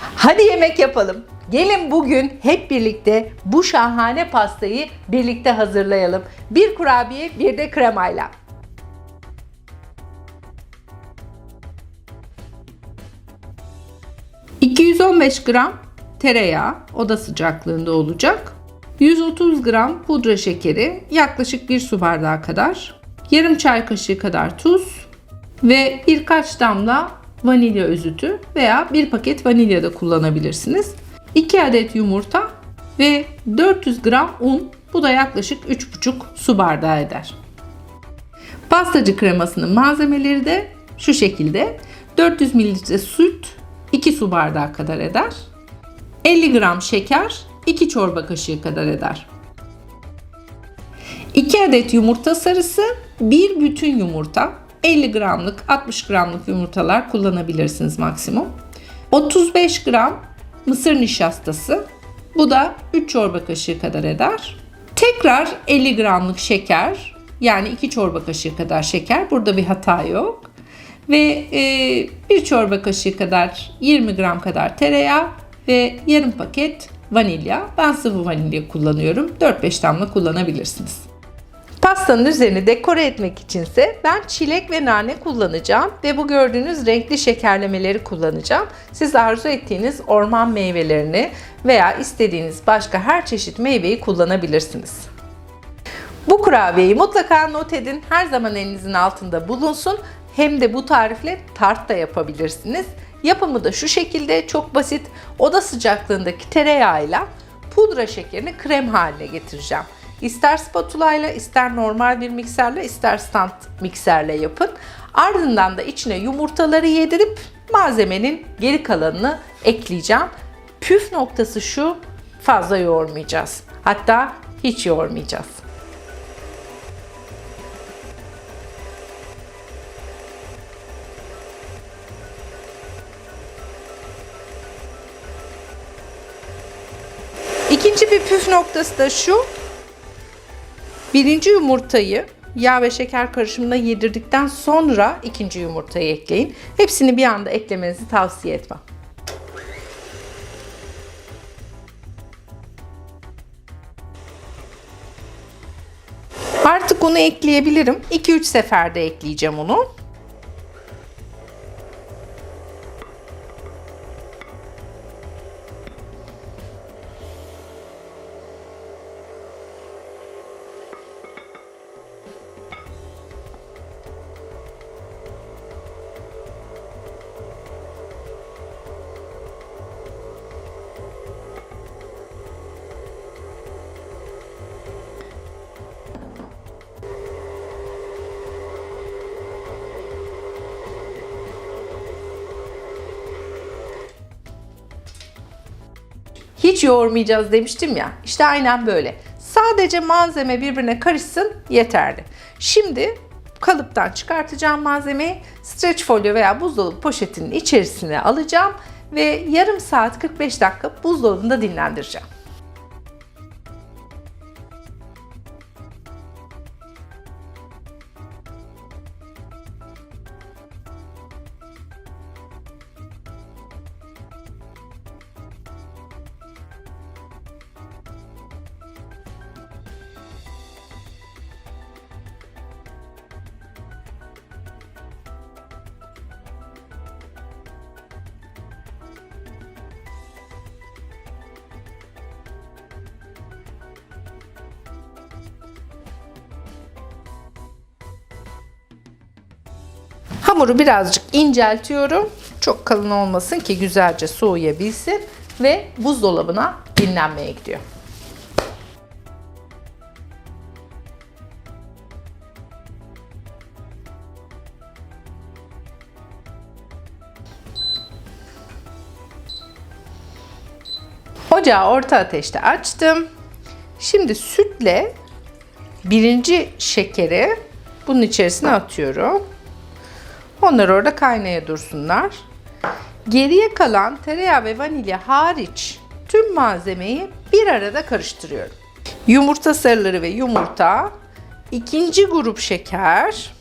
Hadi yemek yapalım. Gelin bugün hep birlikte bu şahane pastayı birlikte hazırlayalım. Bir kurabiye, bir de kremayla. ...215 gram tereyağı oda sıcaklığında olacak. 130 gram pudra şekeri yaklaşık 1 su bardağı kadar. Yarım çay kaşığı kadar tuz ve birkaç damla vanilya özütü veya bir paket vanilya da kullanabilirsiniz. 2 adet yumurta ve 400 gram un. Bu da yaklaşık 3,5 su bardağı eder. Pastacı kremasının malzemeleri de şu şekilde. 400 ml süt 2 su bardağı kadar eder. 50 gram şeker 2 çorba kaşığı kadar eder. 2 adet yumurta sarısı, bir bütün yumurta, 50 gramlık, 60 gramlık yumurtalar kullanabilirsiniz maksimum. 35 gram mısır nişastası, bu da 3 çorba kaşığı kadar eder. Tekrar 50 gramlık şeker, yani 2 çorba kaşığı kadar şeker, burada bir hata yok. Ve e, 1 çorba kaşığı kadar 20 gram kadar tereyağı ve yarım paket vanilya. Ben sıvı vanilya kullanıyorum. 4-5 damla kullanabilirsiniz. Pastanın üzerini dekore etmek içinse ben çilek ve nane kullanacağım ve bu gördüğünüz renkli şekerlemeleri kullanacağım. Siz arzu ettiğiniz orman meyvelerini veya istediğiniz başka her çeşit meyveyi kullanabilirsiniz. Bu kurabiyeyi mutlaka not edin. Her zaman elinizin altında bulunsun. Hem de bu tarifle tart da yapabilirsiniz. Yapımı da şu şekilde çok basit. Oda sıcaklığındaki tereyağıyla pudra şekerini krem haline getireceğim. İster spatula ile, ister normal bir mikserle, ister stand mikserle yapın. Ardından da içine yumurtaları yedirip malzemenin geri kalanını ekleyeceğim. Püf noktası şu, fazla yoğurmayacağız. Hatta hiç yoğurmayacağız. İkinci bir püf noktası da şu. Birinci yumurtayı yağ ve şeker karışımına yedirdikten sonra ikinci yumurtayı ekleyin. Hepsini bir anda eklemenizi tavsiye etmem. Artık onu ekleyebilirim. 2-3 seferde ekleyeceğim onu. Hiç yoğurmayacağız demiştim ya. İşte aynen böyle. Sadece malzeme birbirine karışsın yeterli. Şimdi kalıptan çıkartacağım malzemeyi streç folyo veya buzdolabı poşetinin içerisine alacağım ve yarım saat 45 dakika buzdolabında dinlendireceğim. Hamuru birazcık inceltiyorum. Çok kalın olmasın ki güzelce soğuyabilsin ve buzdolabına dinlenmeye gidiyor. Ocağı orta ateşte açtım. Şimdi sütle birinci şekeri bunun içerisine atıyorum. Onlar orada kaynaya dursunlar. Geriye kalan tereyağı ve vanilya hariç tüm malzemeyi bir arada karıştırıyorum. Yumurta sarıları ve yumurta, ikinci grup şeker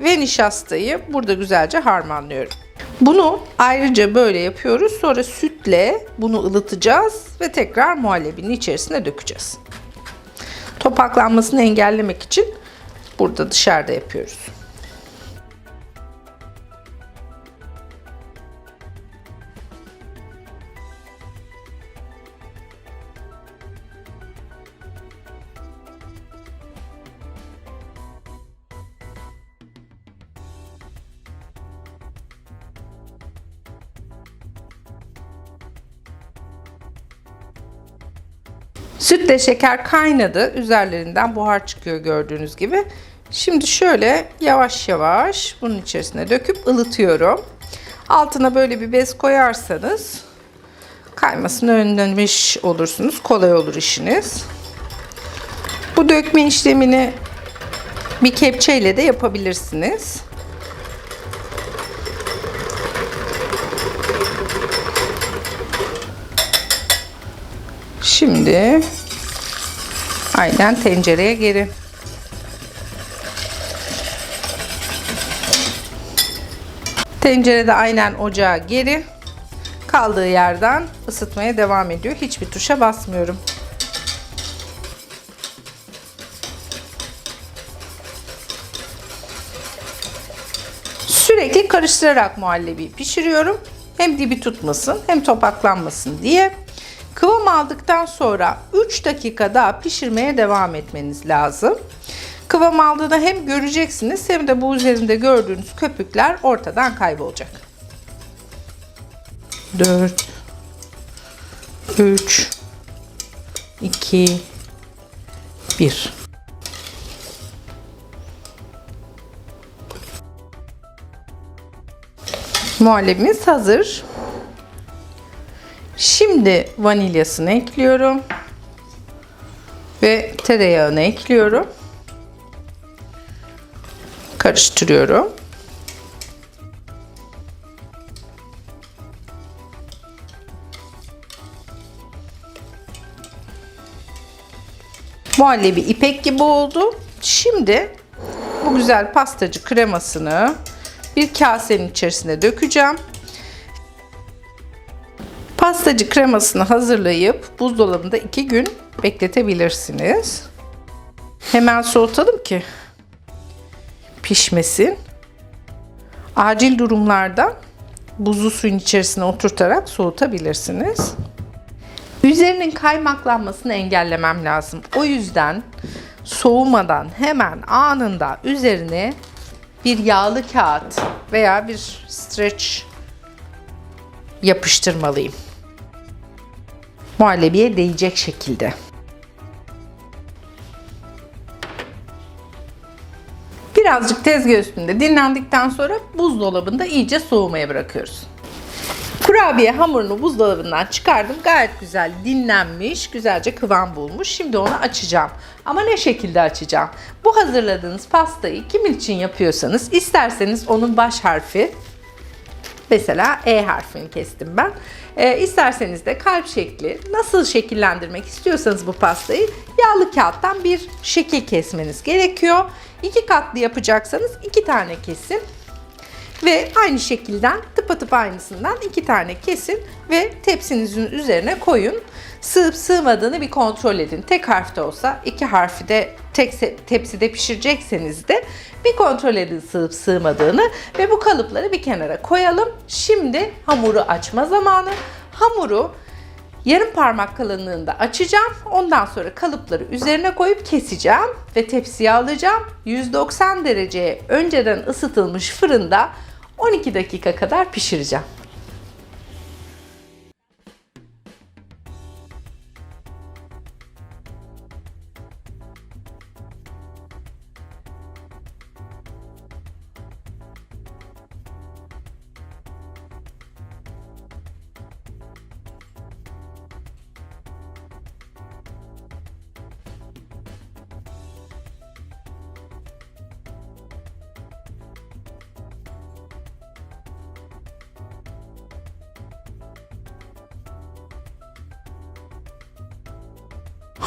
ve nişastayı burada güzelce harmanlıyorum. Bunu ayrıca böyle yapıyoruz. Sonra sütle bunu ılıtacağız ve tekrar muhallebinin içerisine dökeceğiz. Topaklanmasını engellemek için burada dışarıda yapıyoruz. Sütle şeker kaynadı. Üzerlerinden buhar çıkıyor gördüğünüz gibi. Şimdi şöyle yavaş yavaş bunun içerisine döküp ılıtıyorum. Altına böyle bir bez koyarsanız kaymasını önlemiş olursunuz. Kolay olur işiniz. Bu dökme işlemini bir kepçeyle de yapabilirsiniz. Şimdi aynen tencereye geri. Tencerede aynen ocağa geri. Kaldığı yerden ısıtmaya devam ediyor. Hiçbir tuşa basmıyorum. Sürekli karıştırarak muhallebiyi pişiriyorum. Hem dibi tutmasın hem topaklanmasın diye. Kıvam aldıktan sonra 3 dakika daha pişirmeye devam etmeniz lazım. Kıvam aldığında hem göreceksiniz hem de bu üzerinde gördüğünüz köpükler ortadan kaybolacak. 4 3 2 1 Muhallebimiz hazır. Şimdi vanilyasını ekliyorum. Ve tereyağını ekliyorum. Karıştırıyorum. Muhallebi ipek gibi oldu. Şimdi bu güzel pastacı kremasını bir kasenin içerisine dökeceğim. Pastacı kremasını hazırlayıp buzdolabında 2 gün bekletebilirsiniz. Hemen soğutalım ki pişmesin. Acil durumlarda buzlu suyun içerisine oturtarak soğutabilirsiniz. Üzerinin kaymaklanmasını engellemem lazım. O yüzden soğumadan hemen anında üzerine bir yağlı kağıt veya bir stretch yapıştırmalıyım. Muhallebiye değecek şekilde. Birazcık tezgah üstünde dinlendikten sonra buzdolabında iyice soğumaya bırakıyoruz. Kurabiye hamurunu buzdolabından çıkardım. Gayet güzel dinlenmiş, güzelce kıvam bulmuş. Şimdi onu açacağım. Ama ne şekilde açacağım? Bu hazırladığınız pastayı kimin için yapıyorsanız isterseniz onun baş harfi Mesela E harfini kestim ben. E, isterseniz de kalp şekli nasıl şekillendirmek istiyorsanız bu pastayı yağlı kağıttan bir şekil kesmeniz gerekiyor. İki katlı yapacaksanız iki tane kesin. Ve aynı şekilden tıpatıp aynısından iki tane kesin ve tepsinizin üzerine koyun. Sığıp sığmadığını bir kontrol edin. Tek harfte olsa iki harfi de tek tepside pişirecekseniz de bir kontrol edin sığıp sığmadığını ve bu kalıpları bir kenara koyalım. Şimdi hamuru açma zamanı. Hamuru yarım parmak kalınlığında açacağım. Ondan sonra kalıpları üzerine koyup keseceğim ve tepsiye alacağım. 190 dereceye önceden ısıtılmış fırında 12 dakika kadar pişireceğim.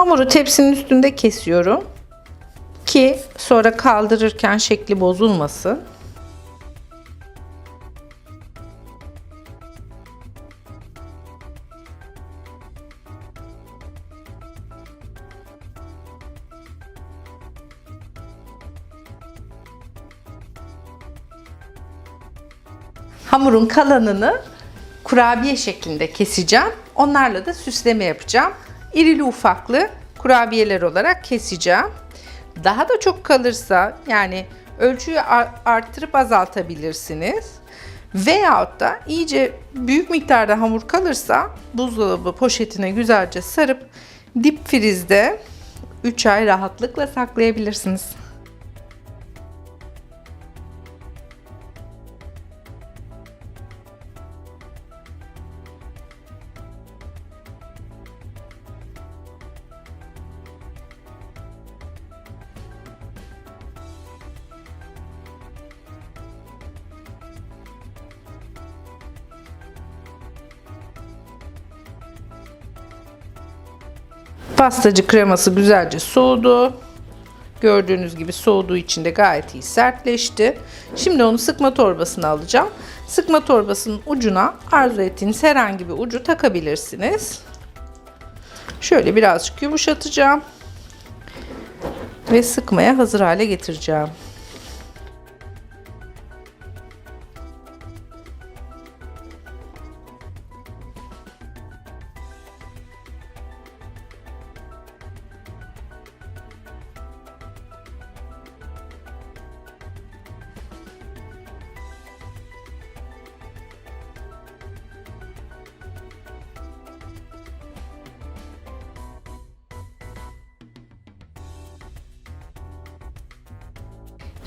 Hamuru tepsinin üstünde kesiyorum ki sonra kaldırırken şekli bozulmasın. Hamurun kalanını kurabiye şeklinde keseceğim. Onlarla da süsleme yapacağım. İrili ufaklı kurabiyeler olarak keseceğim. Daha da çok kalırsa yani ölçüyü ar- arttırıp azaltabilirsiniz. Veyahut da iyice büyük miktarda hamur kalırsa buzdolabı poşetine güzelce sarıp dip frizde 3 ay rahatlıkla saklayabilirsiniz. Pastacı kreması güzelce soğudu. Gördüğünüz gibi soğuduğu için de gayet iyi sertleşti. Şimdi onu sıkma torbasına alacağım. Sıkma torbasının ucuna arzu ettiğiniz herhangi bir ucu takabilirsiniz. Şöyle birazcık yumuşatacağım. Ve sıkmaya hazır hale getireceğim.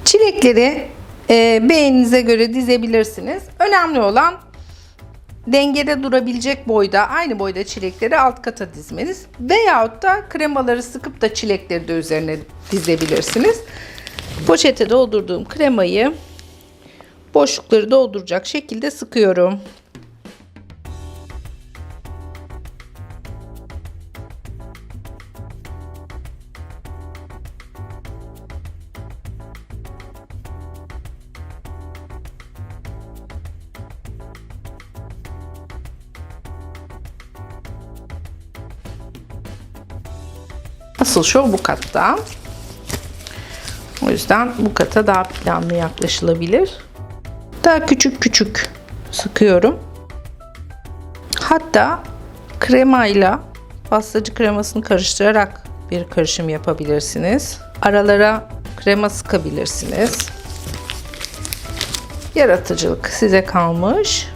Çilekleri e, beğeninize göre dizebilirsiniz. Önemli olan dengede durabilecek boyda, aynı boyda çilekleri alt kata dizmeniz. Veyahut da kremaları sıkıp da çilekleri de üzerine dizebilirsiniz. Poşete doldurduğum kremayı boşlukları dolduracak şekilde sıkıyorum. Asıl şov bu katta. O yüzden bu kata daha planlı yaklaşılabilir. Daha küçük küçük sıkıyorum. Hatta kremayla pastacı kremasını karıştırarak bir karışım yapabilirsiniz. Aralara krema sıkabilirsiniz. Yaratıcılık size kalmış.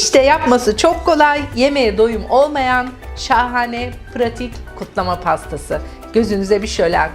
İşte yapması çok kolay, yemeğe doyum olmayan şahane, pratik kutlama pastası. Gözünüze bir şölen